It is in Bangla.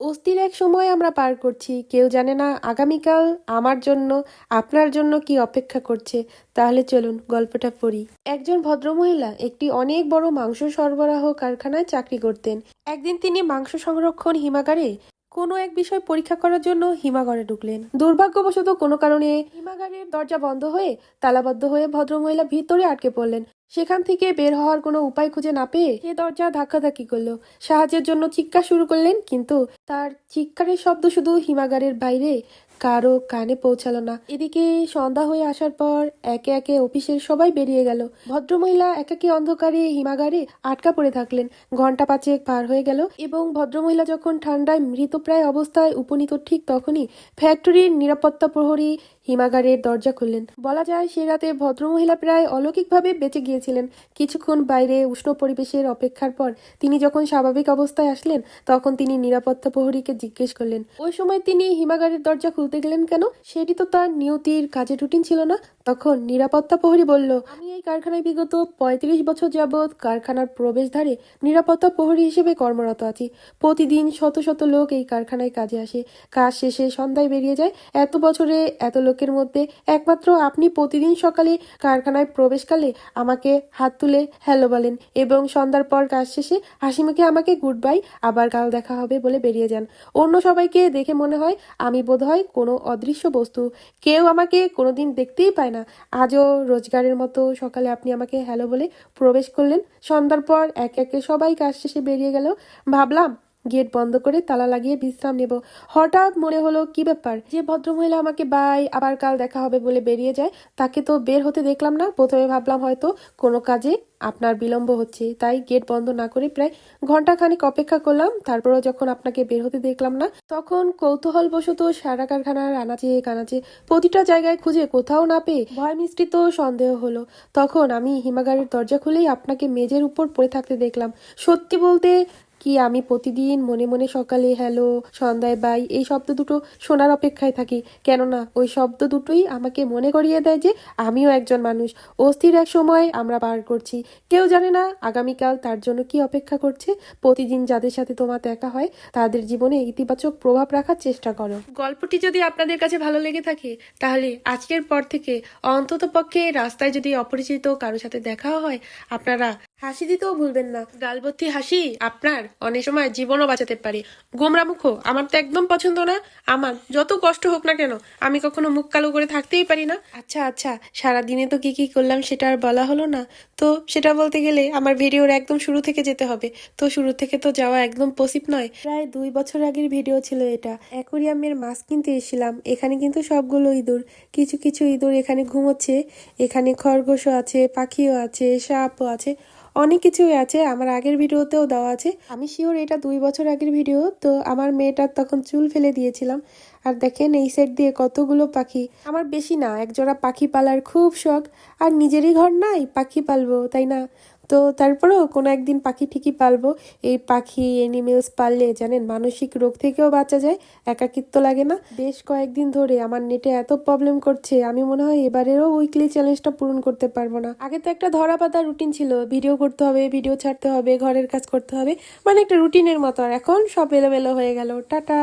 অস্থির এক সময় আমরা পার করছি। কেউ জানে না আগামীকাল আমার জন্য, আপনার জন্য কি অপেক্ষা করছে। তাহলে চলুন গল্পটা পড়ি। একজন ভদ্রমহিলা একটি অনেক বড় মাংস সরবরাহ কারখানায় চাকরি করতেন। একদিন তিনি মাংস সংরক্ষণ হিমাগারে কোনো এক বিষয় পরীক্ষা করার জন্য হিমাগারে ঢুকলেন। দুর্ভাগ্যবশত কোনো কারণে হিমাগারের দরজা বন্ধ হয়ে তালাবদ্ধ হয়ে ভদ্রমহিলা ভিতরে আটকে পড়লেন। সেখান থেকে বের হওয়ার কোনো উপায় খুঁজে না পেয়ে সে দরজা ধাক্কাধাক্কি করল। সাহায্যের জন্য চিৎকার শুরু করলেন, কিন্তু তার চিৎকারের শব্দ শুধু হিমাগারের বাইরে কারও কানে পৌঁছালো না। এদিকে সন্ধ্যা হয়ে আসার পর একে একে অফিসের সবাই বেরিয়ে গেল। ভদ্রমহিলা একাকী অন্ধকারে হিমাগারে আটকা পড়ে থাকলেন। ঘণ্টা পাঁচেক পার হয়ে গেল এবং ভদ্রমহিলা যখন ঠান্ডায় মৃতপ্রায় অবস্থায় উপনীত ঠিক তখনই ফ্যাক্টরির নিরাপত্তা প্রহরী হিমাগারের দরজা খুললেন। বলা যায়, সে রাতে ভদ্রমহিলা প্রায় অলৌকিকভাবে বেঁচে গিয়েছিলেন। কিছুক্ষণ বাইরে উষ্ণ পরিবেশের অপেক্ষার পর তিনি যখন স্বাভাবিক অবস্থায় আসলেন, তখন তিনি নিরাপত্তা প্রহরীকে জিজ্ঞেস করলেন, ওই সময় তিনি হিমাগারের দরজা খুলতে গেলেন কেন? সেটি তো তার নিয়তির কাজের রুটিন ছিল না। তখন নিরাপত্তা প্রহরী বলল, আমি এই কারখানায় বিগত পঁয়ত্রিশ বছর যাবৎ কারখানার প্রবেশদ্বারে নিরাপত্তা প্রহরী হিসেবে কর্মরত আছি। প্রতিদিন শত শত লোক এই কারখানায় কাজে আসে। কাজ শেষে সন্ধ্যায় বেরিয়ে যায়। এত বছরে এত লোকের মধ্যে একমাত্র আপনি প্রতিদিন সকালে কারখানায় প্রবেশকালে আমাকে হাত তুলে হ্যালো বলেন এবং সন্ধ্যার পর কাজ শেষে হাসিমুখে আমাকে গুড বাই আবার কাল দেখা হবে বলে বেরিয়ে যান। অন্য সবাইকে দেখে মনে হয় আমি বোধহয় কোনো অদৃশ্য বস্তু। কেউ আমাকে কোনোদিন দেখতেই পায় না। আজও রোজগারের মতো সকালে আপনি আমাকে হ্যালো বলে প্রবেশ করলেন। সন্ধ্যার পর এক একে সবাই কাজ শেষে বেরিয়ে গেল। ভাবলাম গেট বন্ধ করে তালা লাগিয়ে বিশ্রাম নেব। হঠাৎ মনে হলো, কি ব্যাপার? যে ভদ্রমহিলা আমাকে বাই, আবার কাল দেখা হবে বলে বেরিয়ে যায়, তাকে তো বের হতে দেখলাম না। প্রথমে ভাবলাম হয়তো কোনো কাজে আপনার বিলম্ব হচ্ছে। তাই গেট বন্ধ না করে প্রায় ঘণ্টা খানিক অপেক্ষা করলাম। তারপরও যখন আপনাকে বের হতে দেখলাম না, তখন কৌতূহলবশত সারা কারখানার আনাচে কানাচে প্রতিটা জায়গায় খুঁজে কোথাও না পেয়ে ভয় মিশ্রিত সন্দেহ হলো। তখন আমি হিমাগারের দরজা খুলেই আপনাকে মেজের উপর পড়ে থাকতে দেখলাম। সত্যি বলতে কি আমি প্রতিদিন মনে মনে সকালে হ্যালো, সন্ধ্যায় বাই, এই শব্দ দুটো শোনার অপেক্ষায় থাকি। কেননা, ওই শব্দ দুটোই আমাকে মনে করিয়ে দেয় যে আমিও একজন মানুষ। অস্থির এক সময় আমরা পার করছি। কেউ জানে না আগামীকাল তার জন্য কি অপেক্ষা করছে। প্রতিদিন যাদের সাথে তোমার দেখা হয়, তাদের জীবনে ইতিবাচক প্রভাব রাখার চেষ্টা করো। গল্পটি যদি আপনাদের কাছে ভালো লেগে থাকে, তাহলে আজকের পর থেকে অন্তত পক্ষে রাস্তায় যদি অপরিচিত কারোর সাথে দেখা হয়, আপনারা হাসি দিতেও ভুলবেন না। গালবত্তি হাসি আপনার অনেক সময় জীবনও বাঁচাতে পারে। গোমরা মুখ আমার তো একদম পছন্দ না। আমার যত কষ্ট হোক না কেন আমি কখনো মুখ কালো করে থাকতেই পারি না। আচ্ছা আচ্ছা সারা দিনে তো কি কি করলাম সেটা আর বলা হলো না। তো সেটা বলতে গেলে আমার ভিডিওর একদম শুরু থেকে যেতে হবে। তো শুরু থেকে তো যাওয়া একদম পসিব নয়। প্রায় দুই বছর আগের ভিডিও ছিল এটা। অ্যাকোরিয়ামের মাছ কিনতে এসেছিলাম। এখানে কিন্তু সবগুলো ইঁদুর। কিছু কিছু ইঁদুর এখানে ঘুমোচ্ছে। এখানে খরগোশও আছে পাখিও আছে সাপও আছে। অনেক কিছুই আছে, আমার আগের ভিডিওতেও দেওয়া আছে। আমি শিওর এটা দুই বছর আগের ভিডিও, তো আমার মেয়েটার তখন চুল ফেলে দিয়েছিলাম। আর দেখেন এই সাইড দিয়ে কতগুলো পাখি। আমার বেশি না, একজোড়া পাখি পালার খুব শখ, আর নিজেরই ঘর নাই, পাখি পালবো, তাই না? তো তারপরেও কোনো একদিন পাখি ঠিকই পালবো। এই পাখি এনিমেলস পাললে জানেন মানসিক রোগ থেকেও বাঁচা যায়, একাকিত্ব লাগে না। বেশ কয়েকদিন ধরে আমার নেটে এত প্রবলেম করছে, আমি মনে হয় এবারেরও উইকলি চ্যালেঞ্জটা পূরণ করতে পারব না। আগে তো একটা ধরা পাতা রুটিন ছিল ভিডিও করতে হবে ভিডিও ছাড়তে হবে, ঘরের কাজ করতে হবে মানে একটা রুটিনের মতো। আর এখন সব এলোমেলো হয়ে গেল। টাটা!